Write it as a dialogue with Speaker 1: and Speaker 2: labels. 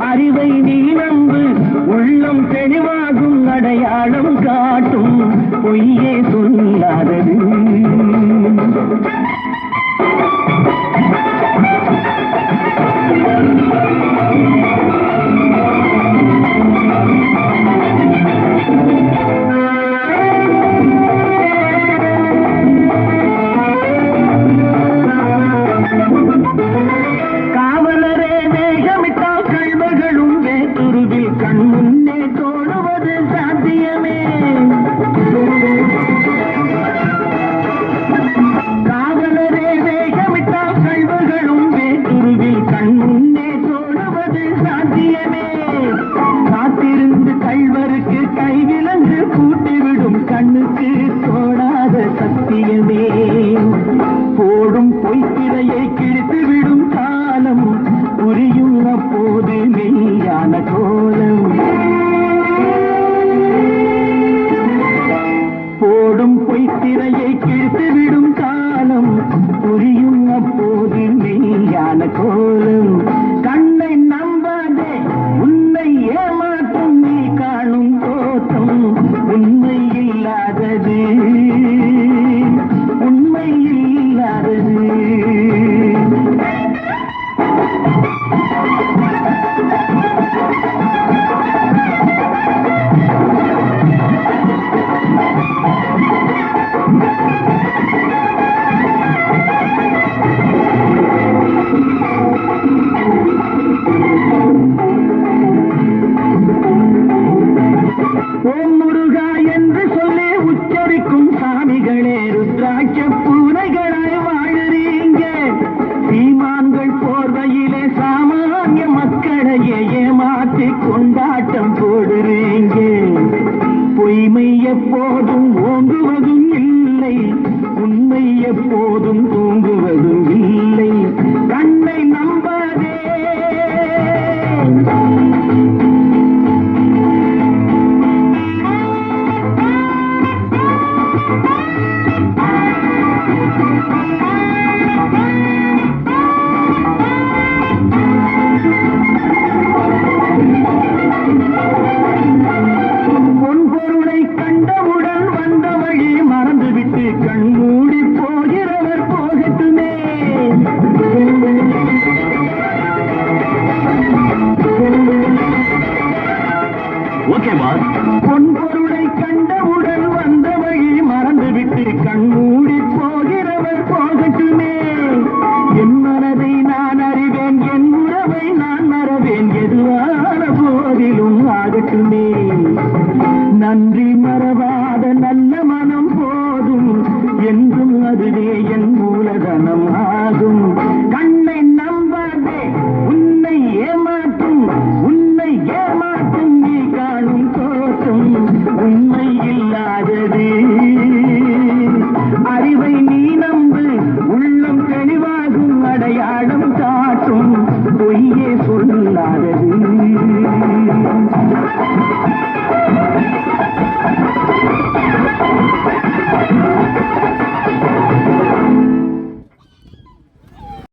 Speaker 1: அறிவை நீ நம்பு உள்ளம் தெளிவாகும் அடையாளம் காட்டும் பொய்யே சொல்லி தலையை கிழித்து விடும் ஆட்டம் போடுறீங்க. பொய்மைய மாறவேன் எதுவான போதிலும் ஆகட்டுமே